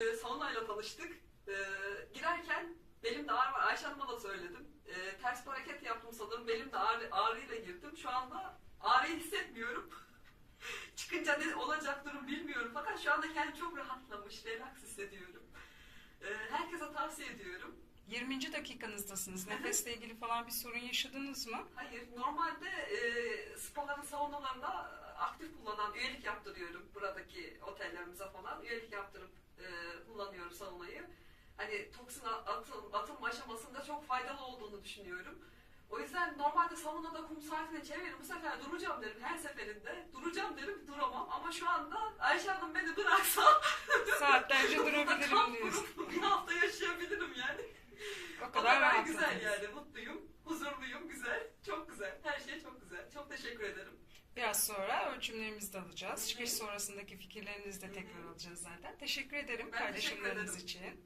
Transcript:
e, saunayla tanıştık. E, girerken belimde ağrı var. Ayşe Hanım'a da söyledim. E, ters bir hareket yaptım sanırım. Belimde ağrı, ağrıyla girdim. Şu anda ağrıyı hissetmiyorum. Çıkınca ne olacak durum bilmiyorum. Fakat şu anda kendimi çok rahatlamış, relax hissediyorum. E, herkese tavsiye ediyorum. 20. dakikanızdasınız. Nefesle ilgili falan bir sorun yaşadınız mı? Hayır, normalde e, spaların saunalarında aktif kullanan üyelik yaptırıyorum Hani toksin atım, atılma aşamasında çok faydalı olduğunu düşünüyorum. O yüzden normalde saunada kum saatine çeviririm. Bu sefer duracağım derim her seferinde. Duracağım derim duramam ama şu anda Ayşe Hanım beni bıraksa Saatlerce durabilirim diyorsun. bir hafta yaşayabilirim yani. O O kadar kadar güzel yani mutluyum, huzurluyum, güzel, çok güzel. Her şey çok güzel. Çok teşekkür ederim. Biraz sonra ölçümlerimizi de alacağız. Çıkış sonrasındaki fikirlerinizi de tekrar alacağız zaten. Teşekkür ederim Ben teşekkür paylaşımlarınız ederim. için.